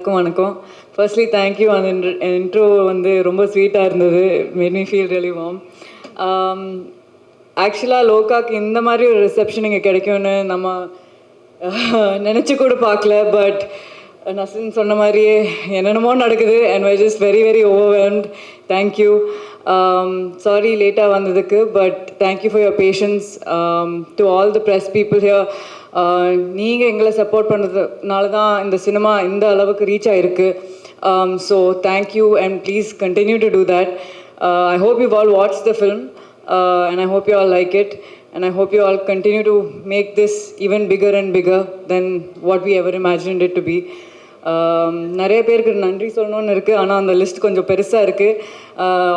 வணக்கம். வணக்கம் firstly thank you அந்த இன்ட்ரோ வந்து ரொம்ப ஸ்வீட்டாக இருந்தது. Made me feel really warm ஆக்சுவலாக லோகாக்கு இந்த மாதிரி ஒரு ரிசப்ஷன் இங்கே கிடைக்கும்னு நம்ம uh, நினச்சி கூட பார்க்கல. பட் uh, நசின் சொன்ன மாதிரியே என்னென்னமோ நடக்குது and I just very very overwhelmed thank you sorry லேட்டாக வந்ததுக்கு. But thank you for your patience to all the press people here நீங்கள் எங்களை சப்போர்ட் பண்ணுறதுனால தான் இந்த சினிமா இந்த அளவுக்கு ரீச் ஆகிருக்கு so thank you and please continue to do that I hope you all watch the film and I hope you all like it and I hope you all continue to make this even bigger and bigger than what we ever imagine it to be நிறைய பேருக்கு நன்றி சொல்லணும்னு இருக்குது ஆனால் அந்த list கொஞ்சம் பெருசாக இருக்குது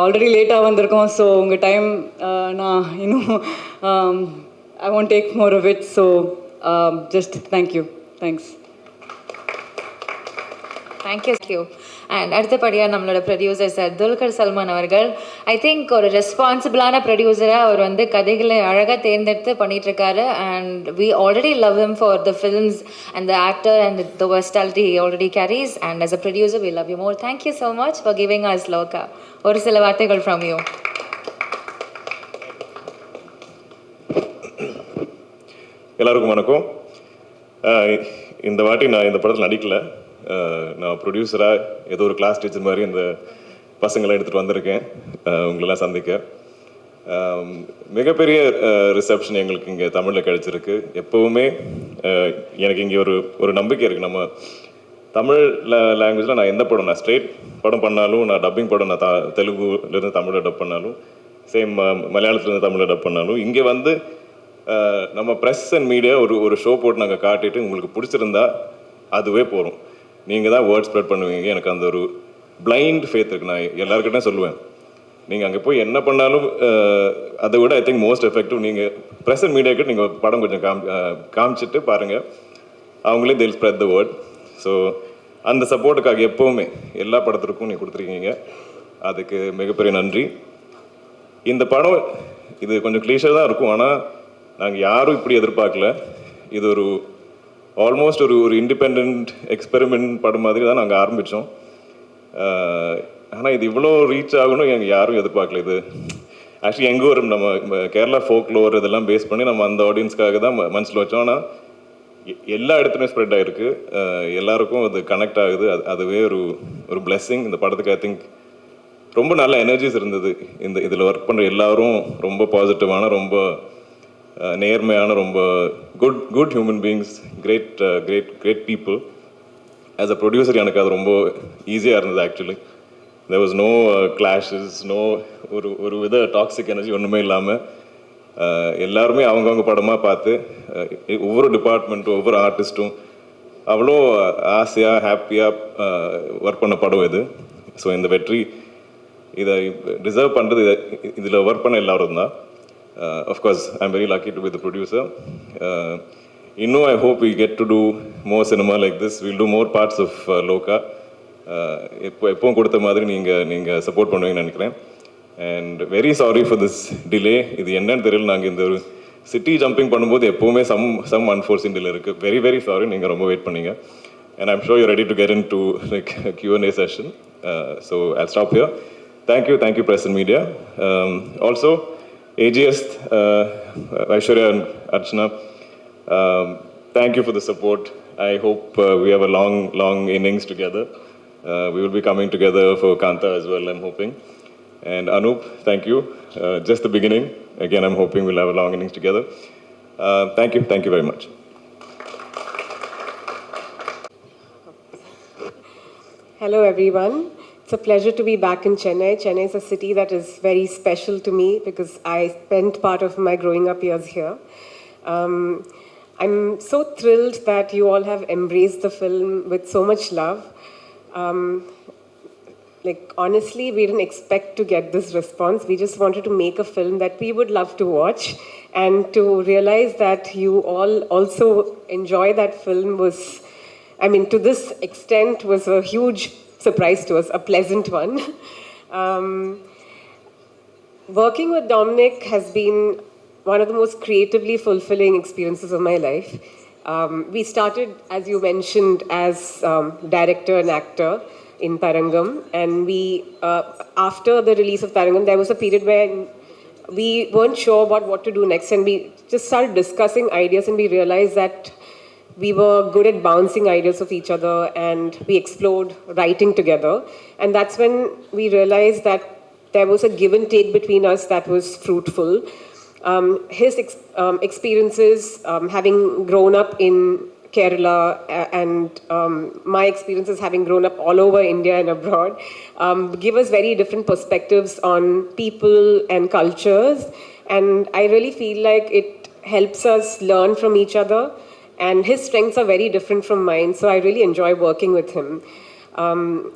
ஆல்ரெடி லேட்டாக வந்திருக்கோம் ஸோ உங்கள் டைம் நான் இன்னும் I won't take more of it so just thank you thanks thank you you and அடுத்தபடியாக நம்மளோட ப்ரொடியூசர் சார் துல்கர் சல்மான் அவர்கள். ஐ திங்க் ஒரு ரெஸ்பான்சிபிளான ப்ரொடியூசராக அவர் வந்து கதைகளை அழகாக தேர்ந்தெடுத்து பண்ணிகிட்ருக்காரு and we already love him for the films and the actor and the versatility already carries and as a producer we love you more thank you so much for giving us Lokah ஒரு சில வார்த்தைகள் from you எல்லாருக்கும் வணக்கம். இந்த வாட்டி நான் இந்த படத்தில் நடிக்கல. நான் ப்ரொடியூசராக ஏதோ ஒரு கிளாஸ் டீச்சர் மாதிரி இந்த பசங்களை எடுத்துகிட்டு வந்திருக்கேன். உங்களெல்லாம் சந்திக்க. மிகப்பெரிய ரிசப்ஷன் எங்களுக்கு இங்கே தமிழில் கிடச்சிருக்கு. எப்போவுமே எனக்கு இங்கே ஒரு ஒரு நம்பிக்கை இருக்குது நம்ம தமிழ் லாங்குவேஜில் நான் எந்த படம் நான் ஸ்ட்ரெயிட் படம் பண்ணாலும் நான் டப்பிங் படம் நான் த தெலுங்குலேருந்து தமிழில் டப் பண்ணாலும் சேம் மலையாளத்துலேருந்து தமிழில் டப் பண்ணாலும் இங்கே வந்து நம்ம ப்ரெஸ் அண்ட் மீடியா ஒரு ஒரு ஷோ போட்டு நாங்கள் காட்டிட்டு உங்களுக்கு பிடிச்சிருந்தா அதுவே போகிறோம் நீங்கள் தான் வேர்ட் ஸ்ப்ரெட் பண்ணுவீங்க. எனக்கு அந்த ஒரு பிளைண்ட் ஃபேத் இருக்கு. நான் எல்லாருக்கிட்டையும் சொல்லுவேன். நீங்கள் அங்கே போய் என்ன பண்ணாலும் அதை விட ஐ திங்க் மோஸ்ட் எஃபெக்டிவ் நீங்கள் ப்ரெஸ் அண்ட் மீடியாக்கிட்ட நீங்கள் படம் கொஞ்சம் காம் காமிச்சிட்டு பாருங்கள் அவங்களே தில் ஸ்ப்ரெட் த வேர்ட் ஸோ அந்த சப்போர்ட்டுக்காக எப்போவுமே எல்லா படத்திற்கும் நீங்கள் கொடுத்துருக்கீங்க. அதுக்கு மிகப்பெரிய நன்றி. இந்த படம் இது கொஞ்சம் கிளீஷாக தான் இருக்கும். ஆனால் நாங்கள் யாரும் இப்படி எதிர்பார்க்கல. இது ஒரு ஆல்மோஸ்ட் ஒரு ஒரு இண்டிபெண்ட் எக்ஸ்பெரிமெண்ட் படம் மாதிரி தான் நாங்கள் ஆரம்பித்தோம் ஆனால் இது இவ்வளோ ரீச் ஆகணும் எங்கள் யாரும் எதிர்பார்க்கல. இது ஆக்சுவலி எங்கள் ஊர் நம்ம கேரளா ஃபோக் லோவர் இதெல்லாம் பேஸ் பண்ணி நம்ம அந்த ஆடியன்ஸ்க்காக தான் மனசில் வச்சோம். ஆனால் எ- எல்லா இடத்துலையும் ஸ்ப்ரெட் ஆகிருக்கு எல்லாருக்கும் அது கனெக்ட் ஆகுது. அது அதுவே ஒரு ஒரு பிளெஸ்ஸிங் இந்த படத்துக்கு ஐ திங்க் ரொம்ப நல்ல எனர்ஜிஸ் இருந்தது. இந்த இதில் ஒர்க் பண்ணுற எல்லாரும் ரொம்ப பாசிட்டிவான ரொம்ப நேர்மையான ரொம்ப good good human beings great great great people as a producer எனக்கு அது ரொம்ப ஈஸியாக இருந்தது actually there was no clashes no ஒரு ஒரு வித டாக்ஸிக் எனர்ஜி ஒன்றுமே இல்லாமல் எல்லாருமே அவங்கவுங்க படமாக பார்த்து ஒவ்வொரு டிபார்ட்மெண்ட்டும் ஒவ்வொரு ஆர்டிஸ்ட்டும் அவ்வளோ ஆசையாக ஹாப்பியாக ஒர்க் பண்ண படம் இது. ஸோ இந்த வெற்றி இதை டிசர்வ் பண்ணுறது இதில் ஒர்க் பண்ண எல்லாரும் தான். Of course I am very lucky to be the producer இன்னும் I hope we get to do more cinema like this will do more parts of Loka எப்போ எப்பவும் கொடுத்த மாதிரி நீங்கள் நீங்கள் சப்போர்ட் பண்ணுவீங்கன்னு நினைக்கிறேன் and very sorry for this delay இது என்னன்னு தெரியல நாங்கள் இந்த ஒரு சிட்டி ஜம்பிங் பண்ணும்போது எப்போவுமே சம் சம் அன்ஃபோர்ஸின் டிலே இருக்குது வெரி வெரி சாரி நீங்கள் ரொம்ப வெயிட் பண்ணீங்க and I'm sure you ready to get into like Q and A session so I stop here thank you thank you press and media also AGS, uh, Aishwarya and Archana, um, thank you for the support. I hope uh, we have a long, long innings together. Uh, we will be coming together for Kanta as well, I'm hoping. And Anup, thank you. Uh, just the beginning. Again, I'm hoping we'll have a long innings together. Uh, thank you. Thank you very much. Hello, everyone. It's a pleasure to be back in Chennai. Chennai is a city that is very special to me because I spent part of my growing up years here. Um, I'm so thrilled that you all have embraced the film with so much love. Um, like, honestly, we didn't expect to get this response. We just wanted to make a film that we would love to watch. And to realize that you all also enjoy that film was I mean, to this extent, was a huge surprise to us, a pleasant one. um, working with Dominic has been one of the most creatively fulfilling experiences of my life. Um, we started, as you mentioned, as um, director and actor in Parangam, and we, uh, after the release of Parangam, there was a period where we weren't sure about what to do next, and we just started discussing ideas, and we realized that we were good at bouncing ideas of each other, and we explored writing together, and that's when we realized that there was a give and take between us that was fruitful. Um, his ex- um, experiences, um, having grown up in Kerala, a- and um, my experiences having grown up all over India and abroad, um, give us very different perspectives on people and cultures. And I really feel like it helps us learn from each other. And his strengths are very different from mine, so I really enjoy working with him. Um,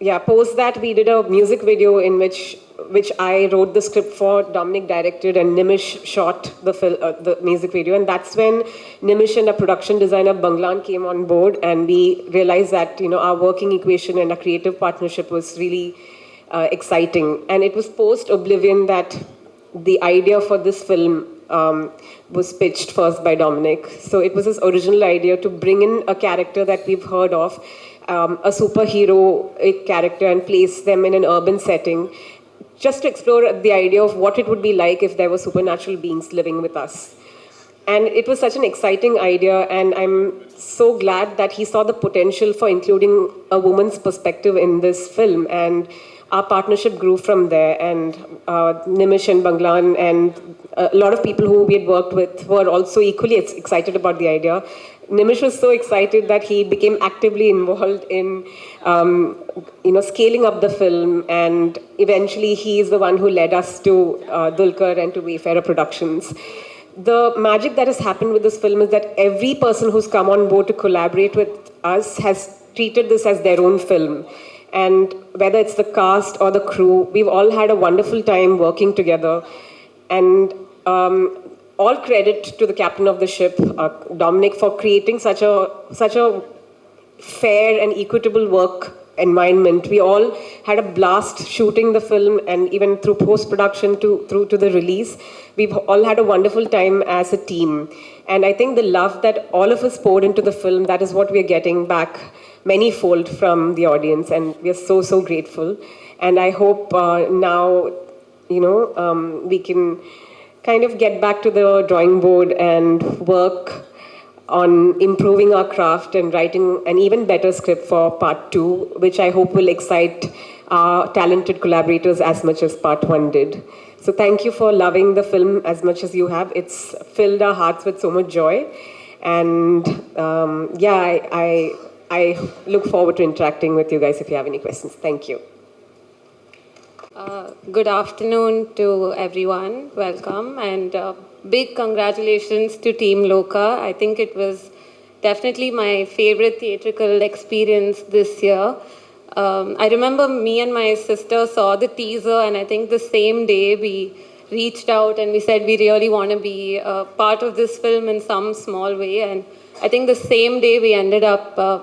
yeah, post that we did a music video in which which I wrote the script for, Dominic directed, and Nimish shot the fil- uh, the music video. And that's when Nimish and a production designer Banglan came on board, and we realized that you know our working equation and our creative partnership was really uh, exciting. And it was post Oblivion that the idea for this film um, was pitched first by Dominic. So it was his original idea to bring in a character that we've heard of, um, a superhero character, and place them in an urban setting, just to explore the idea of what it would be like if there were supernatural beings living with us. And it was such an exciting idea, and I'm so glad that he saw the potential for including a woman's perspective in this film. And our partnership grew from there. And uh, Nimish and Banglan and a lot of people who we had worked with were also equally excited about the idea. Nimish was so excited that he became actively involved in, um, you know, scaling up the film, and eventually he is the one who led us to uh, Dulkar and to Wayfarer Productions the magic that has happened with this film is that every person who's come on board to collaborate with us has treated this as their own film. And whether it's the cast or the crew, we've all had a wonderful time working together. And um, all credit to the captain of the ship, uh, Dominic, for creating such a such a fair and equitable work environment. We all had a blast shooting the film, and even through post production to through to the release, we've all had a wonderful time as a team. And I think the love that all of us poured into the film, that is what we're getting back manyfold from the audience, and we are so so grateful. And I hope uh, now, you know, um, we can kind of get back to the drawing board and work on improving our craft and writing an even better script for part two, which I hope will excite our talented collaborators as much as part one did. So thank you for loving the film as much as you have. It's filled our hearts with so much joy. And um, yeah, I, I, I look forward to interacting with you guys if you have any questions. Thank you. Uh, good afternoon to everyone. Welcome and uh, big congratulations to Team Loka. I think it was definitely my favorite theatrical experience this year. Um, I remember me and my sister saw the teaser, and I think the same day we reached out and we said we really want to be a part of this film in some small way. And I think the same day we ended up uh,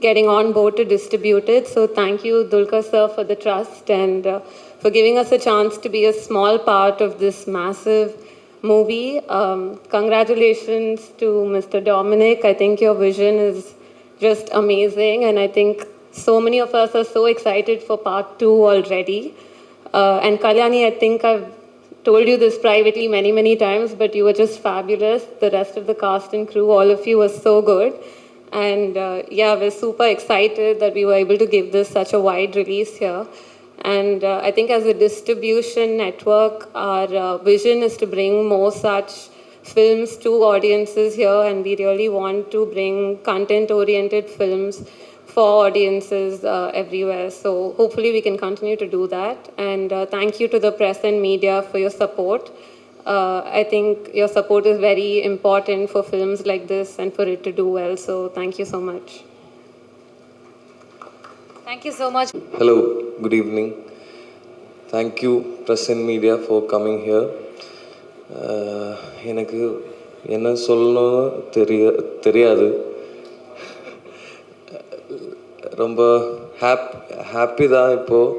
getting on board to distribute it. So thank you, Dulkar sir, for the trust and uh, for giving us a chance to be a small part of this massive movie. Um, congratulations to Mr. Dominic. I think your vision is just amazing, and I think so many of us are so excited for part two already. Uh, and Kalyani, I think I've told you this privately many, many times, but you were just fabulous. The rest of the cast and crew, all of you were so good. And uh, yeah, we're super excited that we were able to give this such a wide release here. And uh, I think as a distribution network, our uh, vision is to bring more such films to audiences here, and we really want to bring content oriented films for audiences uh, everywhere. So hopefully we can continue to do that. And uh, thank you to the press and media for your support. Uh, I think your support is very important for films like this and for it to do well. So thank you so much. Thank you so much. Hello, good evening. Thank you, press and media, for coming here. Uh, எனக்கு என்ன சொல்லணும்னு தெரிய தெரியாது ரொம்ப hop happy தான் இப்போது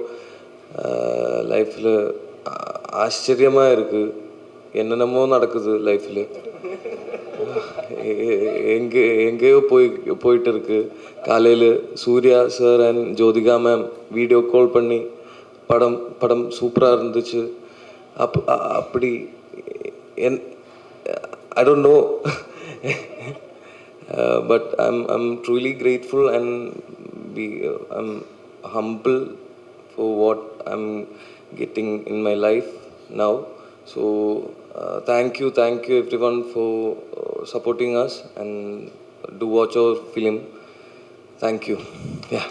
லைஃப்பில் ஆச்சரியமாக இருக்குது என்னென்னமோ நடக்குது லைஃப்பில் எங்கே எங்கேயோ போய் போயிட்டு இருக்கு காலையில் Suriya sir and Jyothika ma'am video call பண்ணி படம் படம் சூப்பராக இருந்துச்சு. அப் அப்படி and I don't know but I'm I'm truly grateful and B I'm humble for what I'm getting in my life now So uh, thank you, thank you everyone for uh, supporting us and do watch our film. Thank you. Yeah.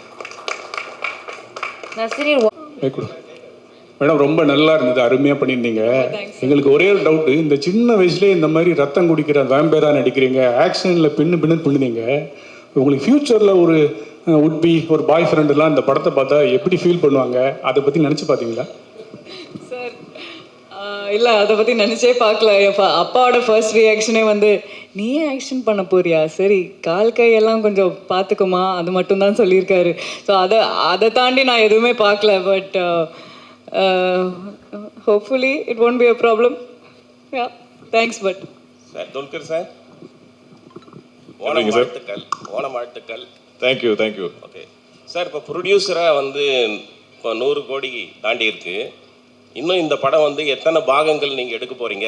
Madam ரொம்ப நல்லா இருந்தது. அருமையாக பண்ணியிருந்தீங்க. எங்களுக்கு ஒரே ஒரு doubt இந்த சின்ன வயசுலேயே இந்த மாதிரி ரத்தம் குடிக்கிற வேம்பேரா நடிக்கிறீங்க. ஆக்ஷனில் பின்னு பின்னு பண்ணுனீங்க உங்களுக்கு ஃப்யூச்சரில் ஒரு உட்பி ஒரு பாய் ஃப்ரெண்டுலாம் இந்த படத்தை பார்த்தா எப்படி ஃபீல் பண்ணுவாங்க? அதை பற்றி நினச்சி பார்த்தீங்களா? இல்லை அதை பற்றி நினச்சே பார்க்கல அப்பாவோட ஃபர்ஸ்ட் ரியாக்ஷனே வந்து நீ ஆக்ஷன் பண்ண போறியா? சரி கால் கையெல்லாம் கொஞ்சம் பார்த்துக்குமா அது மட்டும்தான் சொல்லியிருக்காரு. ஸோ அதை அதை தாண்டி நான் எதுவுமே பார்க்கல but hopefully it won't be a problem yeah thanks but sir Dulquer sir? Onam. வாழ்த்துக்கள் ஓணம் வாழ்த்துக்கள். தேங்க்யூ தேங்க்யூ ஓகே சார் இப்போ ப்ரொடியூசராக வந்து இப்போ நூறு கோடி தாண்டி இருக்கு இன்னும் இந்த படம் வந்து எத்தனை பாகங்கள் நீங்கள் எடுக்க போறீங்க?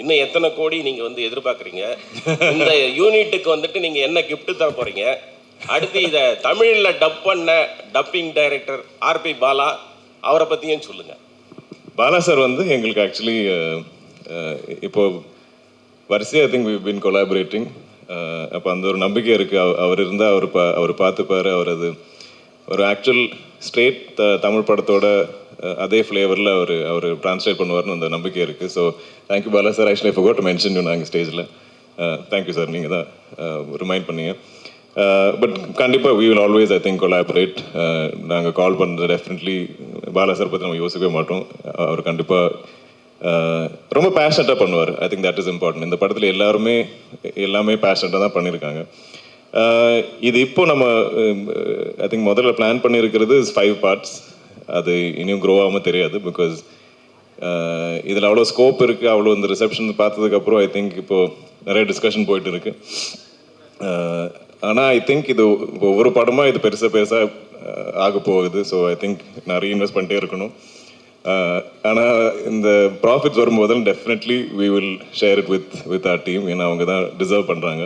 இன்னும் எத்தனை கோடி நீங்கள் வந்து எதிர்பார்க்குறீங்க? இந்த யூனிட்டுக்கு வந்துட்டு நீங்கள் என்ன கிஃப்ட்டு தர போறீங்க? அடுத்து இதை தமிழில் டப் பண்ண டப்பிங் டைரக்டர் ஆர்பி பாலா அவரை பற்றியும் சொல்லுங்கள் பாலா சார் வந்து எங்களுக்கு ஆக்சுவலி இப்போ வரிசையாக I think we been collaborating அப்போ அந்த ஒரு நம்பிக்கை இருக்குது அவர் இருந்தால் அவர் பா அவர் பார்த்துப்பார். அவர் அது ஒரு ஆக்சுவல் ஸ்ட்ரெயிட் த தமிழ் படத்தோட அதே ஃப்ளேவரில் அவர் அவர் ட்ரான்ஸ்லேட் பண்ணுவார்னு அந்த நம்பிக்கை இருக்குது so thank you Bala sir actually for to mention நாங்கள் ஸ்டேஜில் தேங்க்யூ சார் நீங்கள் தான் ரிமைண்ட் பண்ணீங்க. பட் கண்டிப்பாக we will always I think collaborate நாங்கள் கால் பண்ணுறது டெஃபினெட்லி பாலா சார் பற்றி நம்ம யோசிக்கவே மாட்டோம். அவர் கண்டிப்பாக ரொம்ப பேஷனட்டாக பண்ணுவார். I think that is important இந்த படத்தில் எல்லாருமே எல்லாமே பேஷனட்டாக தான் பண்ணியிருக்காங்க இது இப்போ நம்ம ஐ திங்க் முதல்ல பிளான் பண்ணியிருக்கிறது ஃபைவ் பார்ட்ஸ் அது இனியும் க்ரோ ஆகாமல் தெரியாது பிகாஸ் uh, இதில் அவ்வளோ ஸ்கோப் இருக்குது அவ்வளோ இந்த ரிசப்ஷன் பார்த்ததுக்கப்புறம் ஐ திங்க் இப்போது நிறைய டிஸ்கஷன் போயிட்டு இருக்கு. ஆனால் ஐ திங்க் இது இப்போ ஒவ்வொரு படமாக இது பெருசாக பெருசாக uh, ஆக போகுது. ஸோ ஐ திங்க் நிறைய இன்வெஸ்ட் பண்ணிட்டே இருக்கணும். Uh, ஆனால் இந்த ப்ராஃபிட்ஸ் வரும்போது definitely we will share it with with our team ஏன்னா அவங்க தான் டிசர்வ் பண்ணுறாங்க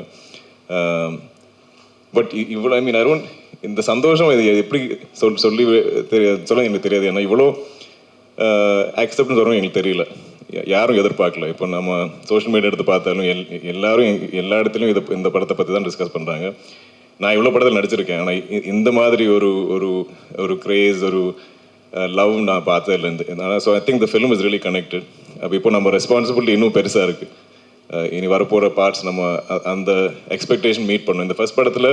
பட் இவ்வளோ ஐ மீன் அருண் இந்த சந்தோஷம் இது எப்படி சொல் சொல்லி தெரியாது சொல்ல எனக்கு தெரியாது. ஏன்னா இவ்வளோ அக்செப்டன்ஸ் வரும் எங்களுக்கு தெரியல. யா- யாரும் எதிர்பார்க்கல. இப்போ நம்ம சோஷியல் மீடியா எடுத்து பார்த்தாலும் எல் எல்லாரும் எல்லா இடத்துலையும் இது இந்த படத்தை பற்றி தான் டிஸ்கஸ் பண்ணுறாங்க நான் இவ்வளோ படத்தில் நடிச்சிருக்கேன். ஆனால் இந்த மாதிரி ஒரு ஒரு ஒரு கிரேஸ் ஒரு லவ் நான் பார்த்ததில்ல. இந்த so I think the film is really connected அப்போ இப்போ நம்ம ரெஸ்பான்சிபிலிட்டி இன்னும் பெருசாக இருக்குது இனி வரப்போகிற பார்ட்ஸ் நம்ம அ- அந்த எக்ஸ்பெக்டேஷன் மீட் பண்ணணும் இந்த ஃபஸ்ட் படத்தில்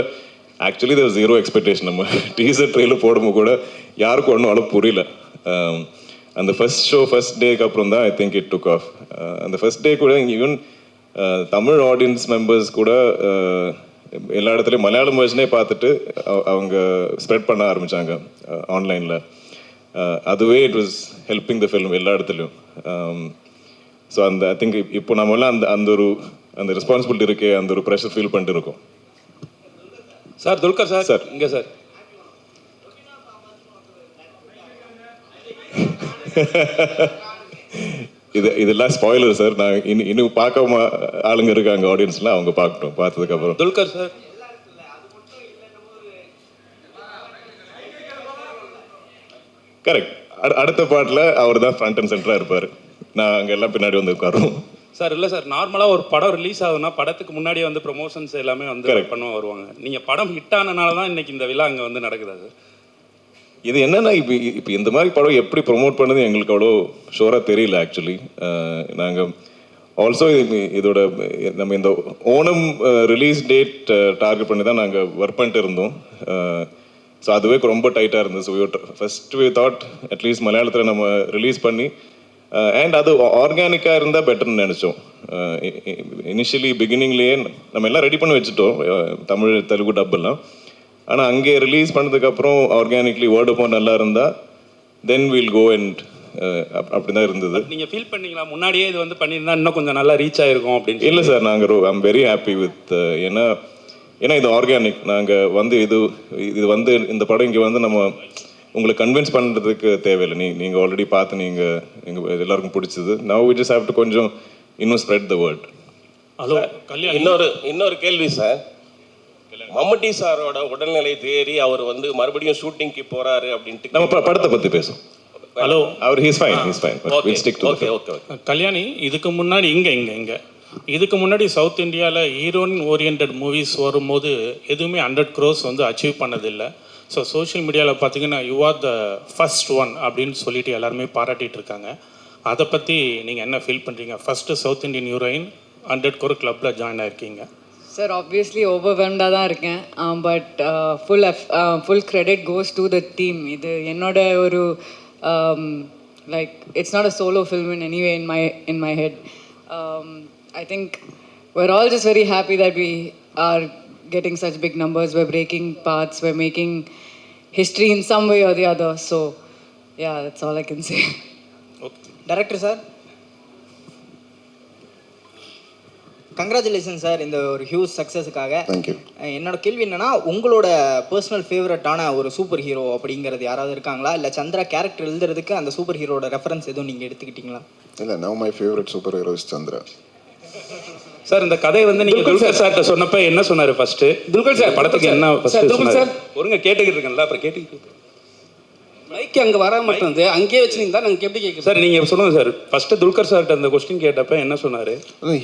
ஆக்சுவலி there ஜீரோ எக்ஸ்பெக்டேஷன் நம்ம டீசர் ட்ரெயிலர் போடும்போது கூட யாருக்கும் ஒன்றும் அவ்வளோ புரியல. Um, அந்த ஃபர்ஸ்ட் ஷோ ஃபர்ஸ்ட் டேக்கு அப்புறம் தான் I think it took off அந்த ஃபர்ஸ்ட் டே கூட even uh, Tamil audience members கூட uh, எல்லா இடத்துலையும் மலையாளம் வேர்ஷனே பார்த்துட்டு அவங்க ஸ்ப்ரெட் பண்ண ஆரம்பித்தாங்க ஆன்லைனில் uh, அதுவே it was helping the film எல்லா இடத்துலையும். ஸோ um, அந்த ஐ திங்க் இப்போ நம்மளாம் அந்த அந்த ஒரு அந்த ரெஸ்பான்சிபிலிட்டி இருக்கே அந்த ஒரு ப்ரெஷர் ஃபீல் பண்ணிட்டு இருக்கோம். Sir Dulquer sir sir. இங்கே சார். இது இதெல்லாம் ஸ்பாயிலர் சார். நான் இனி இன்னும் பார்க்காம ஆளுங்க இருக்காங்க ஆடியன்ஸ்லாம் அவங்க பார்க்கட்டும் பார்த்ததுக்கப்புறம். துல்கர் சார். கரெக்ட் அடுத்த பாட்டில் அவர் தான் ஃப்ரண்ட் அண்ட் சென்டராக இருப்பார். நான் அங்கே எல்லாம் பின்னாடி வந்து உட்காருவோம். சார் இல்லை சார். நார்மலாக ஒரு படம் ரிலீஸ் ஆகுதுன்னா படத்துக்கு முன்னாடியே வந்து ப்ரொமோஷன்ஸ் எல்லாமே வந்து Correct. பண்ண வருவாங்க. நீங்கள் படம் ஹிட் ஆனனால தான் இன்னைக்கு இந்த விழா அங்கே வந்து நடக்குதா சார் இது என்னன்னா இப்போ இப்போ இந்த மாதிரி படம் எப்படி ப்ரோமோட் பண்ணது எங்களுக்கு அவ்வளோ ஷோராக தெரியல ஆக்சுவலி நாங்கள் ஆல்சோ இதோட நம்ம இந்த ஓணம் ரிலீஸ் டேட் டார்கெட் பண்ணி தான் நாங்கள் ஒர்க் பண்ணிட்டு இருந்தோம். ஸோ அதுவே ரொம்ப டைட்டாக இருந்தது. So first we thought at least மலையாளத்தில் நம்ம ரிலீஸ் பண்ணி அண்ட் அது ஆர்கானிக்காக இருந்தால் பெட்டர்னு நினச்சோம். இனிஷியலி பிகினிங்லேயே நம்ம எல்லாம் ரெடி பண்ணி வச்சுட்டோம். அஹ், தமிழ் தெலுங்கு டப் எல்லாம். ஆனால் அங்கே ரிலீஸ் பண்ணதுக்கப்புறம் ஆர்கானிக்லி வேர்ட் ஆஃப் நல்லா இருந்தால் தென் வில் கோ அண்ட் அப்படி தான் இருந்தது. நீங்க ஃபீல் பண்ணீங்களா? முன்னாடியே இது வந்து பண்ணியிருந்தா இன்னும் கொஞ்சம் நல்லா ரீச் ஆயிருக்கும் அப்படின்னு இல்லை சார் நாங்கள் ஐம் வெரி ஹாப்பி வித் ஏன்னா ஏன்னா இது ஆர்கானிக் நாங்கள் வந்து இது இது வந்து இந்த படம் இங்கே வந்து நம்ம உங்களை கன்வின்ஸ் பண்ணுறதுக்கு தேவையில்லை. நீ நீங்கள் ஆல்ரெடி பார்த்து நீங்கள் எங்கள் எல்லாருக்கும் பிடிச்சது. Now we just have to கொஞ்சம் இன்னும் ஸ்ப்ரெட் த வேர்ட் ஹலோ கல்யாணம் இன்னொரு இன்னொரு கேள்வி சார் மம்முட்டி சாரோட உடல்நிலை தேறி அவர் வந்து மறுபடியும் ஷூட்டிங்க்கு போறாரு அப்படின்ட்டு நம்ம படத்தை பற்றி பேசுவோம். Hello our he's fine he's fine okay stick to okay okay okay Kalyani இதுக்கு முன்னாடி இங்கே இங்கே இங்கே. இதுக்கு முன்னாடி சவுத் இந்தியாவில் ஹீரோயின் ஓரியன்ட் மூவிஸ் வரும்போது எதுவுமே ஹண்ட்ரட் க்ரோஸ் வந்து அச்சீவ் பண்ணதில்லை. ஸோ சோஷியல் மீடியாவில் பார்த்தீங்கன்னா you are the first one அப்படின்னு சொல்லிட்டு எல்லாருமே பாராட்டிகிட்டு இருக்காங்க அதை பற்றி நீங்கள் என்ன ஃபீல் பண்ணுறீங்க first south Indian heroine hundred crore கிளப்பில் ஜாயின் ஆகிருக்கீங்க சார் ஆப்வியஸ்லி ஓவர்வெல்ம்டாக தான் இருக்கேன். But full f full credit goes to the team இது என்னோட ஒரு like it's not a solo film in anyway in my in my head I think we're all just very happy that we are getting such big numbers we're breaking paths we're making history in some way or the other. So yeah that's all i can say. Director sir congratulation sir இந்த ஒரு huge சக்ஸஸுக்காக என்னோட கேள்வி என்னன்னா உங்களோட personal ஃபேவரட்டான ஒரு super hero அப்படிங்கிறது யாராவது இருக்காங்களா? இல்லை சந்திரா கேரக்டர் எழுதுறதுக்கு அந்த சூப்பர் ஹீரோட ரெஃபரன்ஸ் எதுவும் நீங்கள் எடுத்துக்கிட்டீங்களா? இல்லை now my favourite super hero is Chandra. Sir இந்த கதையை வந்து நீங்க துல்கர் சார்கிட்ட சொன்னப்ப என்ன சொன்னாரு ஃபர்ஸ்ட் துல்கர் சார். படத்துக்கு என்ன ஃபர்ஸ்ட் சொன்னாரு? ஒருங்க கேட்டுக்கிட்டு இருக்கேன்ல அப்புறம் கேட்டுக்கிட்டு மைக் அங்கே வர மாட்டேங்குது அங்கேயே வச்சுருந்தா நாங்கள் எப்படி கேட்குறோம் சார் நீங்க சொல்லுங்க சார். ஃபர்ஸ்ட் துல்கர் சார்கிட்ட அந்த கொஸ்டின் கேட்டப்ப என்ன சொன்னாரு?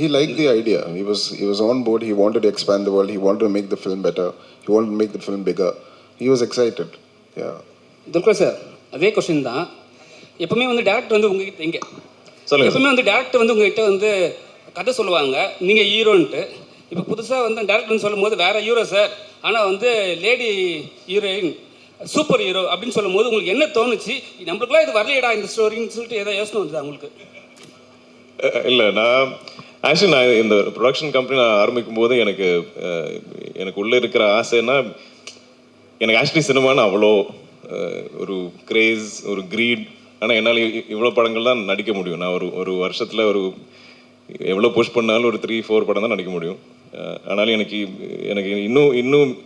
He liked the idea. He was he was on board. He wanted to expand the world. He wanted to make the film better. He wanted to make the film bigger. He was excited. Yeah. Dulquer sir அதே question தான். எப்பவுமே வந்து director வந்து உங்ககிட்ட இங்கே. சொல்லுங்க. எப்பவுமே வந்து டேரக்டர் வந்து உங்ககிட்ட வந்து கதை சொல்லுவாங்க. நீங்கள் ஹீரோன்ட்டு. இப்போ புதுசாக வந்து டேரக்டர்னு சொல்லும்போது வேற ஹீரோ சார் ஆனால் வந்து லேடி ஹீரோயின் சூப்பர் ஹீரோ அப்படின்னு சொல்லும்போது உங்களுக்கு என்ன தோணுச்சு? நம்மளுக்குலாம் இது வரலையடா இந்த ஸ்டோரின்னு சொல்லிட்டு ஏதோ யோசனை வந்ததா உங்களுக்கு? இல்லை நான் ஆக்சுவலி நான் இந்த ப்ரொடக்ஷன் கம்பெனி நான் ஆரம்பிக்கும் போது எனக்கு எனக்கு உள்ளே இருக்கிற ஆசைன்னா எனக்கு ஆக்சுவலி சினிமான்னு அவ்வளோ ஒரு கிரேஸ் ஒரு க்ரீட் ஆனால் என்னால் இவ்வளோ படங்கள் தான் நடிக்க முடியும். நான் ஒரு ஒரு வருஷத்தில் ஒரு எவ்வளோ புஷ் பண்ணாலும் ஒரு த்ரீ ஃபோர் படம் தான் நடிக்க முடியும். ஆனாலும் எனக்கு எனக்கு இன்னும் இன்னும்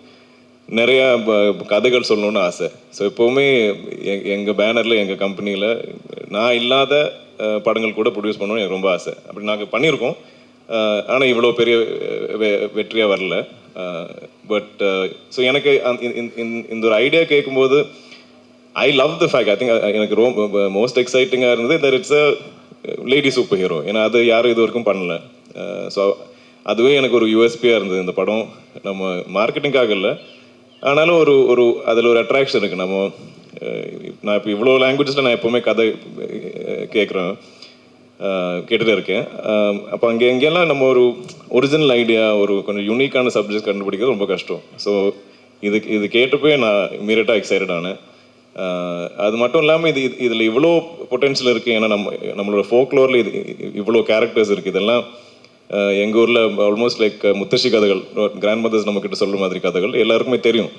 நிறையா கதைகள் சொல்லணும்னு ஆசை. ஸோ எப்போவுமே எ- எங்கள் பேனரில் எங்கள் கம்பெனியில் நான் இல்லாத படங்கள் கூட ப்ரொடியூஸ் பண்ணணும்னு எனக்கு ரொம்ப ஆசை. அப்படி நாங்கள் பண்ணியிருக்கோம். ஆனால் இவ்வளோ பெரிய வெற்றியாக வரல. பட் ஸோ எனக்கு இந்த- இந்த ஒரு ஐடியா கேட்கும்போது I love the fact I think எனக்கு ரொம்ப மோஸ்ட் எக்ஸைட்டிங்காக இருந்தது that it's a lady super hero ஏன்னா அது யாரும் இது வரைக்கும் பண்ணல ஸோ அதுவே எனக்கு ஒரு யூஎஸ்பியாக இருந்தது இந்த படம். நம்ம மார்க்கெட்டிங்காக இல்லை. ஆனாலும் ஒரு ஒரு அதில் ஒரு அட்ராக்ஷன் இருக்குது நம்ம நான் இப்போ இவ்வளோ லாங்குவேஜஸில் நான் எப்போவுமே கதை கேட்குறேன் கேட்டுட்டு இருக்கேன். அப்போ அங்கே எங்கெல்லாம் நம்ம ஒரு ஒரிஜினல் ஐடியா ஒரு கொஞ்சம் யூனிக்கான சப்ஜெக்ட் கண்டுபிடிக்கிறது ரொம்ப கஷ்டம். ஸோ இது இது கேட்டப்பே நான் இமீடியட்டாக எக்ஸைட்டட் ஆனேன். அது மட்டும் இல்லாமல் இது இதில் இவ்வளோ பொட்டென்ஷியல் இருக்குது ஏன்னா நம்ம நம்மளோட ஃபோக்லோரில் இது இவ்வளோ கேரக்டர்ஸ் இருக்குது இதெல்லாம் எங்கள் ஊரில் ஆல்மோஸ்ட் லைக் முத்தശ്ശി கதைகள் கிராண்ட் மதர்ஸ் நம்மக்கிட்ட சொல்கிற மாதிரி கதைகள் எல்லாருக்குமே தெரியும்.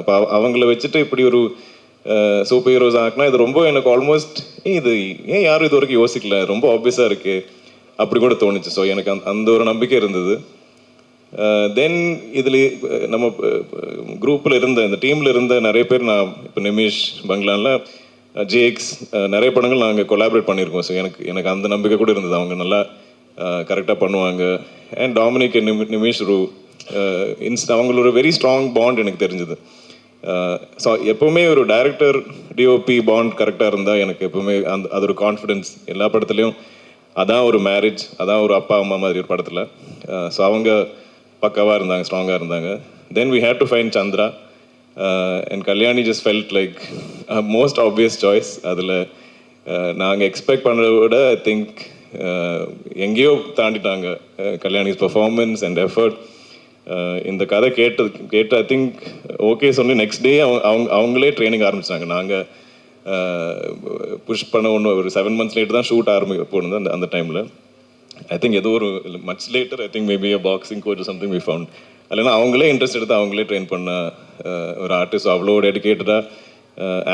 அப்போ அவங்கள வச்சுட்டு இப்படி ஒரு சூப்பர் ஹீரோஸ் ஆக்குனா இது ரொம்ப எனக்கு ஆல்மோஸ்ட் இது ஏன் யாரும் இது வரைக்கும் யோசிக்கல? ரொம்ப ஆப்வியஸாக இருக்குது அப்படி கூட தோணுச்சு. ஸோ எனக்கு அந்த அந்த ஒரு நம்பிக்கை இருந்தது. Uh, தென் இதில் uh, நம்ம uh, குரூப்பில் இருந்த இந்த டீமில் இருந்த நிறைய பேர் நான் இப்போ நிமிஷ் பங்களானில் ஜேக்ஸ் நிறைய படங்கள் நாங்கள் கொலாபரேட் பண்ணியிருக்கோம். ஸோ எனக்கு எனக்கு அந்த நம்பிக்கை கூட இருந்தது. அவங்க நல்லா கரெக்டாக பண்ணுவாங்க. அண்ட் டாமினிக் நிமி நிமிஷ் ரூ இன்ஸ்ட் அவங்களோட வெரி ஸ்ட்ராங் பாண்ட் எனக்கு தெரிஞ்சது. ஸோ எப்போவுமே ஒரு டைரக்டர் டிஓபி பாண்ட் கரெக்டாக இருந்தால் எனக்கு எப்போவுமே அந்த அது ஒரு கான்ஃபிடென்ஸ் எல்லா படத்துலையும் அதான் ஒரு மேரேஜ் அதான் ஒரு அப்பா அம்மா மாதிரி ஒரு படத்தில். ஸோ அவங்க பக்காவாக இருந்தாங்க ஸ்ட்ராங்காக இருந்தாங்க. Then we had to find Chandra and Kalyani just felt like most obvious choice அதில் நாங்கள் எக்ஸ்பெக்ட் பண்ணுறத விட ஐ திங்க் uh, எங்கேயோ தாண்டிட்டாங்க கல்யாணிஸ் பர்ஃபார்மன்ஸ் அண்ட் எஃபர்ட் இந்த கதை கேட்டது கேட்டு ஐ திங்க் ஓகே சொல்லி நெக்ஸ்ட் டே அவங்க அவங்க அவங்களே ட்ரைனிங் ஆரம்பிச்சாங்க. நாங்கள் புஷ் uh, பண்ண ஒன்று ஒரு செவன் மந்த்ஸ் லேட்டு தான் ஷூட் ஆரம்பி போனது அந்த அந்த டைமில் ஐ திங்க் ஏதோ ஒரு much later I think maybe boxing coach something we found இல்லைன்னா அவங்களே இன்ட்ரெஸ்ட் எடுத்து அவங்களே ட்ரெயின் பண்ண ஒரு ஆர்டிஸ்ட் அவ்வளோ டெடிக்கேட்டடாக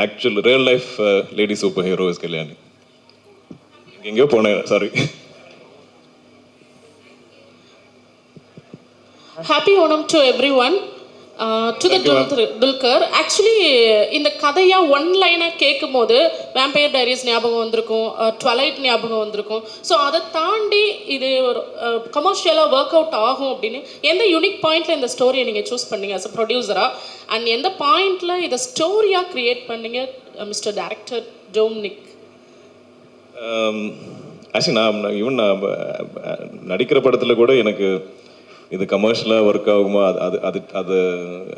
actual real life lady super hero is Kalyani எங்கேயோ போனேன் sorry happy Onam to every one to the Dulquer actually இந்த கதையா ஒன் லைனாக கேட்கும் போது வேம்பயர் டைரிஸ் ஞாபகம் வந்திருக்கும் ட்வலைட் ஞாபகம் வந்திருக்கும். ஸோ அதை தாண்டி இது ஒரு கமர்ஷியலாக ஒர்க் அவுட் ஆகும் அப்படின்னு எந்த யூனிக் பாயிண்ட்ல இந்த ஸ்டோரியை நீங்கள் சூஸ் பண்ணீங்க அஸ் அ ப்ரொடியூசராக அண்ட் எந்த பாயிண்ட்ல இதை ஸ்டோரியாக கிரியேட் பண்ணீங்க மிஸ்டர் டேரக்டர் டோம்னிக் ஆக்சுவலி நான் ஈவன் நான் நடிக்கிற படத்தில் கூட எனக்கு இது கமர்ஷியலாக ஒர்க் ஆகுமா? அது அது அது அது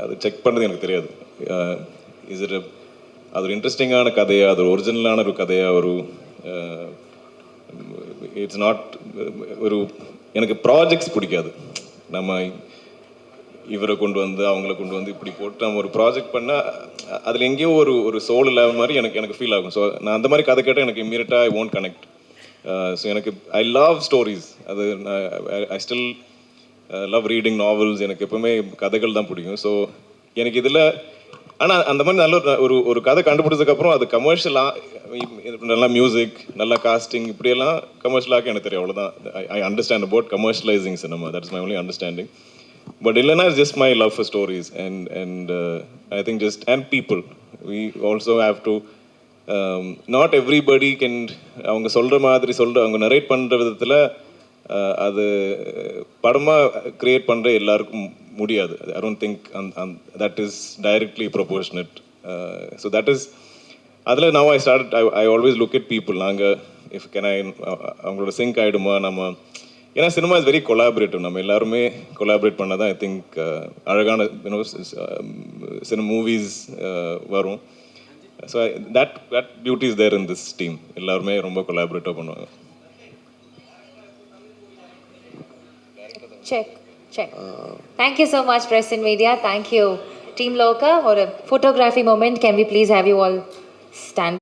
அது செக் பண்ணது எனக்கு தெரியாது. Uh, இஸ் இட் அது ஒரு இன்ட்ரெஸ்டிங்கான கதையாக அது ஒரிஜினலான ஒரு கதையாக ஒரு இட்ஸ் நாட் uh, ஒரு எனக்கு ப்ராஜெக்ட்ஸ் பிடிக்காது. நம்ம இவரை கொண்டு வந்து அவங்கள கொண்டு வந்து இப்படி போட்டு நம்ம ஒரு ப்ராஜெக்ட் பண்ணால் அதில் எங்கேயோ ஒரு ஒரு சோல் இல்லாத மாதிரி எனக்கு எனக்கு ஃபீல் ஆகும். ஸோ நான் அந்த மாதிரி கதை கேட்டால் எனக்கு இம்மீடியட்டாக ஐ ஓன்ட் கனெக்ட் ஸோ எனக்கு ஐ லவ் ஸ்டோரிஸ் அது I still love reading novels எனக்கு எப்பவுமே கதைகள் தான் பிடிக்கும். ஸோ எனக்கு இதில் ஆனால் அந்த மாதிரி நல்ல ஒரு- ஒரு ஒரு கதை கண்டுபிடிச்சதுக்கப்புறம் அது கமர்ஷியலாக நல்லா மியூசிக் நல்லா காஸ்டிங் இப்படியெல்லாம் கமர்ஷியலாக எனக்கு தெரியும். அவ்வளோதான் I understand about commercialising cinema that's my only understanding but இல்லைனா just my love for stories and and I think just and people we also have to not everybody can அவங்க சொல்கிற மாதிரி சொல்கிற அவங்க நரேட் பண்ணுற விதத்தில் அது படமாக க்ரியேட் பண்ணுற எல்லாருக்கும் முடியாது. ஐ don't think an an that is directly proportional so that is அதில் now I start I I always look at people நாங்கள் இஃப் கேன் ஐ அவங்களோட சிங்க் ஆகிடுமா நம்ம ஏன்னா சினிமா இஸ் வெரி கொலாபரேட்டிவ் நம்ம எல்லாருமே கொலாபரேட் பண்ணால் தான் ஐ திங்க் அழகான யூனோ சினிமா மூவிஸ் வரும். So that that beauty is there in this team எல்லாருமே ரொம்ப கொலாபரேட்டிவ் பண்ணுவாங்க. Check check thank you so much press in media thank you team Lokah ஒரு photography moment can we please have you all stand